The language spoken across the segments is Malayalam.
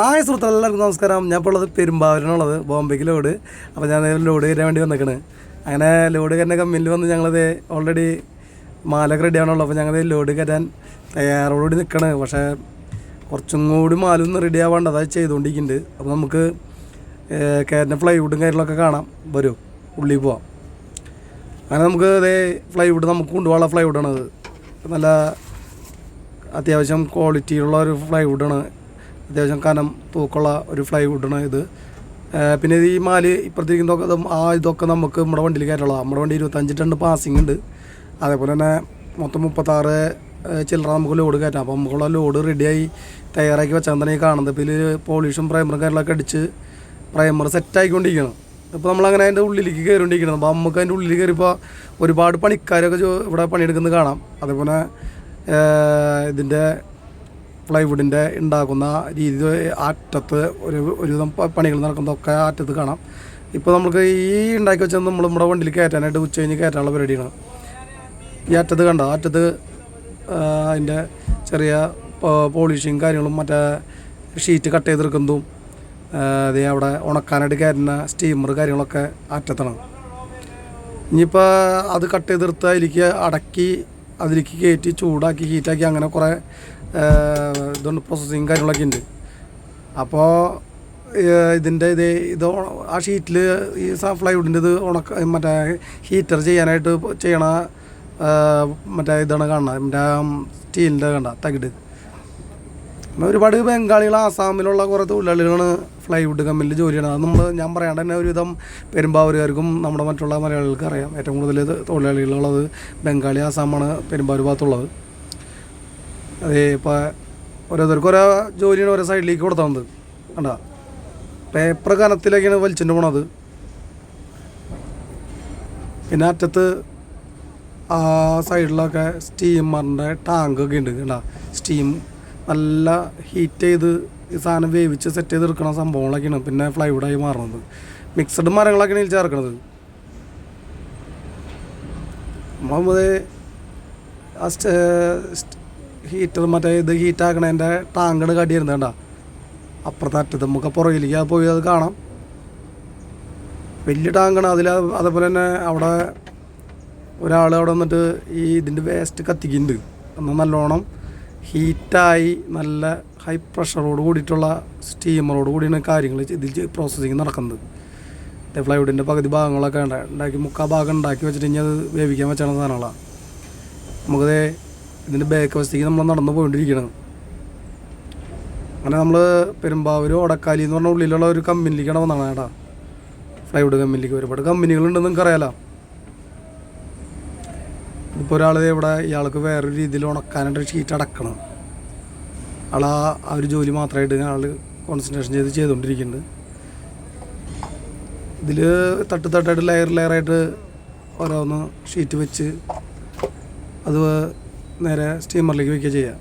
ആയ സുഹൃത്തുക്കളെ എല്ലാവർക്കും നമസ്കാരം. ഞാൻ ഇപ്പോൾ ഉള്ളത് പെരുമ്പാവൂരിനുള്ളത് ബോംബെക്ക് ലോഡ്. അപ്പോൾ ഞാൻ ലോഡ് കയറ്റാൻ വേണ്ടി വന്നേക്കണ്. അങ്ങനെ ലോഡ് കയറ്റുന്ന കമ്പനിയിൽ വന്ന് ഞങ്ങളത് ഓൾറെഡി മാലൊക്കെ റെഡി ആണല്ലോ അപ്പോൾ ഞങ്ങൾ ലോഡ് കയറ്റാൻ തയ്യാറോടുകൂടി നിൽക്കണ് പക്ഷേ കുറച്ചും കൂടി മാലൊന്ന് റെഡി ആവാണ്ട് അതായത് ചെയ്തുകൊണ്ടിരിക്കുന്നുണ്ട് അപ്പോൾ നമുക്ക് കയറ്റുന്ന ഫ്ലൈവുഡും കാര്യങ്ങളൊക്കെ കാണാം. വരൂ ഉള്ളിൽ പോവാം. അങ്ങനെ നമുക്ക് ഇതേ ഫ്ലൈവുഡ് നമുക്ക് കൊണ്ടുപോകാനുള്ള ഫ്ലൈവുഡാണത് നല്ല അത്യാവശ്യം ക്വാളിറ്റിയുള്ള ഒരു ഫ്ലൈവുഡാണ് അത്യാവശ്യം കനം തൂക്കുള്ള ഒരു ഫ്ലൈ വുഡാണ് ഇത് പിന്നെ ഈ മാൽ ഇപ്പുറത്തേക്കൊക്കെ ആ ഇതൊക്കെ നമുക്ക് നമ്മുടെ വണ്ടിയിൽ കയറ്റുള്ള നമ്മുടെ വണ്ടി ഇരുപത്തഞ്ച് ടൺ പാസിംഗ് ഉണ്ട്. അതേപോലെ തന്നെ മൊത്തം മുപ്പത്താറ് ചില്ലറ നമുക്ക് ലോഡ് കയറ്റാം. അപ്പോൾ നമുക്കുള്ള ലോഡ് റെഡിയായി തയ്യാറാക്കി വെച്ചാൽ തന്നെ കാണുന്നത്. ഇപ്പോൾ ഇതിൽ പോളിഷും പ്രൈമറും കാര്യങ്ങളൊക്കെ അടിച്ച് പ്രൈമർ സെറ്റ് ആയിക്കൊണ്ടിരിക്കണം ഇപ്പോൾ നമ്മളങ്ങനെ അതിന്റെ ഉള്ളിലേക്ക് കയറിക്കൊണ്ടിരിക്കണം അപ്പോൾ നമുക്ക് അതിന്റെ ഉള്ളിൽ കയറിയപ്പോൾ ഒരുപാട് പണിക്കാരൊക്കെ ഇവിടെ പണിയെടുക്കുന്നത് കാണാം. അതേപോലെ ഇതിന്റെ പ്ലൈവുഡിന്റെ ഉണ്ടാക്കുന്ന രീതി അറ്റത്ത് ഒരു ഒരുവിധം പണികൾ നടക്കുന്നതൊക്കെ അറ്റത്ത് കാണാം. ഇപ്പോൾ നമുക്ക് ഈ ഉണ്ടാക്കി വെച്ചത് നമ്മൾ നമ്മുടെ വണ്ടിയിൽ കയറ്റാനായിട്ട് ഉച്ച കഴിഞ്ഞ് കയറ്റാനുള്ള പരിപാടിയാണ്. ഈ അറ്റത്ത് കണ്ട? അറ്റത്ത് അതിന്റെ ചെറിയ പോളിഷിങ് കാര്യങ്ങളും മറ്റേ ഷീറ്റ് കട്ട് ചെയ്തെടുക്കുന്നതും അത് അവിടെ ഉണക്കാനായിട്ട് കയറ്റുന്ന സ്റ്റീമർ കാര്യങ്ങളൊക്കെ അറ്റത്താണ് ഇനിയിപ്പോൾ അത് കട്ട് ചെയ്തെടുത്ത് അതിലേക്ക് അടക്കി അതിലേക്ക് കയറ്റി ചൂടാക്കി ഹീറ്റാക്കി അങ്ങനെ കുറേ ഇതുണ്ട് പ്രോസസ്സിങ് കാര്യങ്ങളൊക്കെ ഉണ്ട് അപ്പോൾ ഇതിന്റെ ഇത് ഇത് ആ ഷീറ്റിൽ ഈ ഫ്ലൈവുഡിന്റെ ഇത് ഉണക്ക മറ്റേ ഹീറ്റർ ചെയ്യാനായിട്ട് ചെയ്യണ മറ്റേ ഇതാണ് കാണുന്നത്. മറ്റേ സ്റ്റീലിന്റെ കണ്ട തകിട്. പിന്നെ ഒരുപാട് ബംഗാളികൾ ആസാമിലുള്ള കുറേ തൊഴിലാളികളാണ് ഫ്ലൈവുഡ് കമ്പനിയിൽ ജോലി ചെയ്യണത് അത് നമ്മൾ ഞാൻ പറയാണ്ട് തന്നെ ഒരുവിധം പെരുമ്പാവൂരുകാർക്കും നമ്മുടെ മറ്റുള്ള മലയാളികൾക്ക് അറിയാം. ഏറ്റവും കൂടുതൽ തൊഴിലാളികളുള്ളത് ബംഗാളി ആസാമാണ് പെരുമ്പാവൂർ ഭാഗത്തുള്ളത്. അതേ ഇപ്പോൾ ഓരോരുത്തർക്കും ഓരോ ജോലിയാണ് ഓരോ സൈഡിലേക്ക് കൊടുത്താൽ വന്നത്. കണ്ട? പേപ്പർ കനത്തിലേക്കാണ് വലിച്ചിട്ട് പോണത്. പിന്നെ അറ്റത്ത് ആ സൈഡിലൊക്കെ സ്റ്റീമറിന്റെ ടാങ്കൊക്കെ ഉണ്ട്. കണ്ട? സ്റ്റീം നല്ല ഹീറ്റ് ചെയ്ത് ഈ സാധനം വേവിച്ച് സെറ്റ് ചെയ്ത് എടുക്കണ സംഭവങ്ങളൊക്കെയാണ് പിന്നെ ഫ്ലൈവുഡായി മാറുന്നത്. മിക്സഡ് മരങ്ങളൊക്കെയാണ് ഇതിൽ ചേർക്കണത്. നമ്മൾ ആ ഹീറ്റർ മറ്റേ ഇത് ഹീറ്റ് ആക്കണതിന്റെ ടാങ്കണ് കടി വരുന്നത് കണ്ട. അപ്പുറത്തെ അറ്റത്ത് നമുക്ക് പുറകിലേക്ക് അത് പോയി അത് കാണാം. വലിയ ടാങ്കാണ് അതിൽ അതേപോലെ തന്നെ അവിടെ ഒരാൾ അവിടെ വന്നിട്ട് ഈ ഇതിന്റെ വേസ്റ്റ് കത്തിക്കുന്നുണ്ട്. എന്നാൽ നല്ലോണം ഹീറ്റായി നല്ല ഹൈ പ്രഷറോട് കൂടിയിട്ടുള്ള സ്റ്റീമറോട് കൂടിയാണ് കാര്യങ്ങൾ ഇതിൽ പ്രോസസ്സിങ് നടക്കുന്നത്. ഫ്ലൈവുഡിന്റെ പകുതി ഭാഗങ്ങളൊക്കെ ഉണ്ട് ഉണ്ടാക്കി മുക്കാൽ ഭാഗം ഉണ്ടാക്കി വെച്ചിട്ട് ഇനി അത് വേവിക്കാൻ വെച്ചാണ് സാധനങ്ങളാണ് നമുക്കത് ഇതിന്റെ ബാക്ക് വശത്തേക്ക് നമ്മൾ നടന്നു പോയിക്കൊണ്ടിരിക്കണം അങ്ങനെ നമ്മൾ പെരുമ്പാവൂർ ഒടക്കാലി എന്ന് പറഞ്ഞ ഉള്ളിലുള്ള ഒരു കമ്പനിയിലേക്കാണ് വന്നതാണ് ഏട്ടാ. ഫ്ലൈവുഡ് കമ്പനിയിലേക്ക് ഒരുപാട് കമ്പനികളുണ്ടെന്ന് നിങ്ങൾക്ക് അറിയാലോ. ഇപ്പോൾ ഒരാൾ ഇവിടെ ഇയാൾക്ക് വേറൊരു രീതിയിൽ ഉണക്കാനായിട്ട് ഷീറ്റ് അടക്കണം. ആൾ ആ ഒരു ജോലി മാത്രമായിട്ട് ആൾ കോൺസെൻട്രേഷൻ ചെയ്ത് ചെയ്തുകൊണ്ടിരിക്കുന്നുണ്ട്. ഇതിൽ തട്ട് തട്ടായിട്ട് ലെയർ ലെയറായിട്ട് ഓരോന്ന് ഷീറ്റ് വെച്ച് അത് നേരെ സ്റ്റീമറിലേക്ക് വയ്ക്കുക ചെയ്യുക.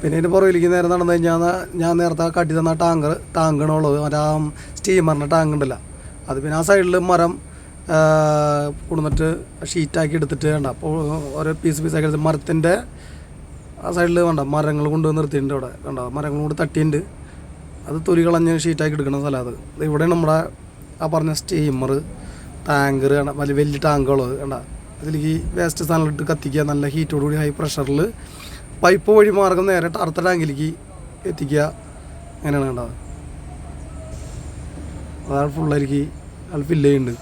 പിന്നെ ഇതിന്റെ പുറകിലേക്ക് നേരെ നടന്നു കഴിഞ്ഞാൽ ഞാൻ നേരത്തെ കട്ടി തന്ന ടാങ്കർ ടാങ്കാണുള്ളത് മറ്റേ ആ സ്റ്റീമറിന്റെ ടാങ്ക് ഉണ്ടല്ല. അത് പിന്നെ ആ സൈഡിൽ മരം കൊടുന്നിട്ട് ഷീറ്റാക്കി എടുത്തിട്ട് വേണ്ട. അപ്പോൾ ഓരോ പീസ് പീസാക്കി എടുത്ത് മരത്തിന്റെ ആ സൈഡിൽ വേണ്ട മരങ്ങൾ കൊണ്ട് നിർത്തിയിട്ടുണ്ട് അവിടെ. കണ്ടോ മരങ്ങൾ കൊണ്ട് തട്ടിയിട്ടുണ്ട്. അത് തൊലി കളഞ്ഞ് ഷീറ്റാക്കി എടുക്കുന്ന സ്ഥലം അത്. ഇവിടെ നമ്മുടെ ആ പറഞ്ഞ സ്റ്റീമർ ടാങ്കർ വലിയ വലിയ ടാങ്കുകൾ കണ്ട അതിലേക്ക് വേസ്റ്റ് സാധനങ്ങളിട്ട് കത്തിക്കുക നല്ല ഹീറ്റോടുകൂടി ഹൈ പ്രഷറിൽ പൈപ്പ് വഴി മാർഗം നേരെ അടുത്ത ടാങ്കിലേക്ക് എത്തിക്കുക അങ്ങനെയാണ് കണ്ടത്. അതാണ് ഫുള്ളായിരിക്കും അത് ഫില്ല് ചെയ്യുന്നുണ്ട്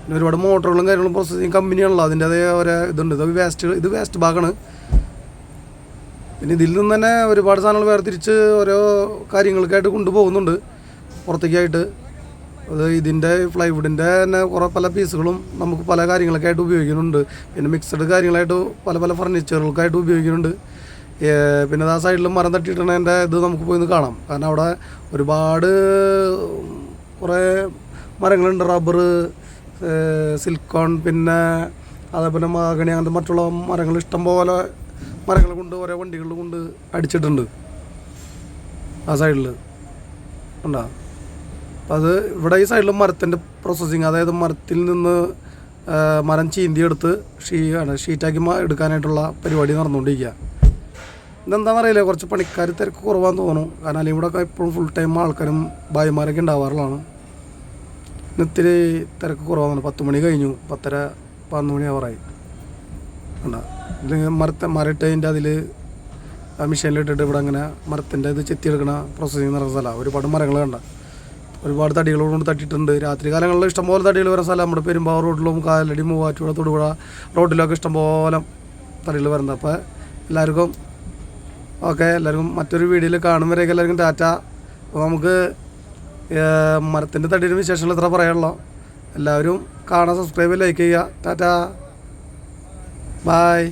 പിന്നെ ഒരുപാട് മോട്ടറുകളും കാര്യങ്ങളും പ്രോസസ്സിങ് കമ്പനിയാണല്ലോ അതിന്റെതായ ഓരോ ഇതുണ്ട്. ഇത് വേസ്റ്റ് ഇത് വേസ്റ്റ് ഭാഗമാണ് പിന്നെ ഇതിൽ നിന്ന് തന്നെ ഒരുപാട് സാധനങ്ങൾ വേർതിരിച്ച് ഓരോ കാര്യങ്ങൾക്കായിട്ട് കൊണ്ടുപോകുന്നുണ്ട്. പുറത്തേക്കായിട്ട് അത് ഇതിന്റെ പ്ലൈവുഡിന്റെ തന്നെ കുറേ പല പീസുകളും നമുക്ക് പല കാര്യങ്ങളൊക്കെ ആയിട്ട് ഉപയോഗിക്കുന്നുണ്ട്. പിന്നെ മിക്സഡ് കാര്യങ്ങളായിട്ട് പല പല ഫർണിച്ചറുകൾക്കായിട്ട് ഉപയോഗിക്കുന്നുണ്ട്. പിന്നെ ആ സൈഡിൽ മരം തട്ടിയിട്ടതിന്റെ ഇത് നമുക്ക് പോയി കാണാം. കാരണം അവിടെ ഒരുപാട് കുറേ മരങ്ങളുണ്ട്. റബ്ബർ സിൽക്കോൺ പിന്നെ അതേപോലെ മാഗണി അങ്ങനത്തെ മറ്റുള്ള മരങ്ങൾ ഇഷ്ടംപോലെ മരങ്ങൾ കൊണ്ട് ഓരോ വണ്ടികൾ കൊണ്ട് അടിച്ചിട്ടുണ്ട്. ആ സൈഡിൽ ഉണ്ടോ അപ്പം അത് ഇവിടെ ഈ സൈഡിൽ മരത്തിന്റെ പ്രോസസ്സിങ് അതായത് മരത്തിൽ നിന്ന് മരം ചീന്തിയെടുത്ത് ഷീ ആണ് ഷീറ്റാക്കി എടുക്കാനായിട്ടുള്ള പരിപാടി നടന്നുകൊണ്ടിരിക്കുക ഇതെന്താണെന്നറിയില്ല കുറച്ച് പണിക്കാർ തിരക്ക് കുറവാന്ന് തോന്നുന്നു. കാരണം അല്ലെങ്കിൽ ഇവിടെ എപ്പോഴും ഫുൾ ടൈം ആൾക്കാരും ഭായിമാരൊക്കെ ഉണ്ടാവാറുള്ളതാണ്. ഇന്നിത്തിരി തിരക്ക് കുറവാണ് പത്ത് മണി കഴിഞ്ഞു. പത്തര പതിനൊന്ന് മണി അവറായി കണ്ട? ഇത് മരത്തെ മരട്ടതിന്റെ അതിൽ മെഷീനിലിട്ടിട്ട് ഇവിടെ അങ്ങനെ മരത്തിന്റെ ഇത് ചെത്തിയെടുക്കണ പ്രോസസ്സിങ് നടക്കുന്ന സ്ഥലമാണ് ഒരുപാട് മരങ്ങൾ കണ്ട? ഒരുപാട് തടികൾ കൊണ്ട് തട്ടിയിട്ടുണ്ട്. രാത്രി കാലങ്ങളിൽ ഇഷ്ടംപോലെ തടികൾ വരുന്ന സ്ഥലം നമ്മുടെ പെരുമ്പാവൂർ റോഡിലും കാലടി മൂവാറ്റുപുഴ തൊടുപുഴ റോഡിലൊക്കെ ഇഷ്ടംപോലെ തടികൾ വരുന്നത്. അപ്പോൾ എല്ലാവർക്കും ഓക്കെ എല്ലാവർക്കും മറ്റൊരു വീഡിയോയിൽ കാണും വരെയൊക്കെ എല്ലാവർക്കും ടാറ്റ. അപ്പോൾ നമുക്ക് മരത്തിന്റെ തടിയുടെ വിശേഷങ്ങൾ ഇത്ര പറയാനുള്ളൂ. എല്ലാവരും കാണാൻ സബ്സ്ക്രൈബ് ലൈക്ക് ചെയ്യുക. ടാറ്റ. ബായ്.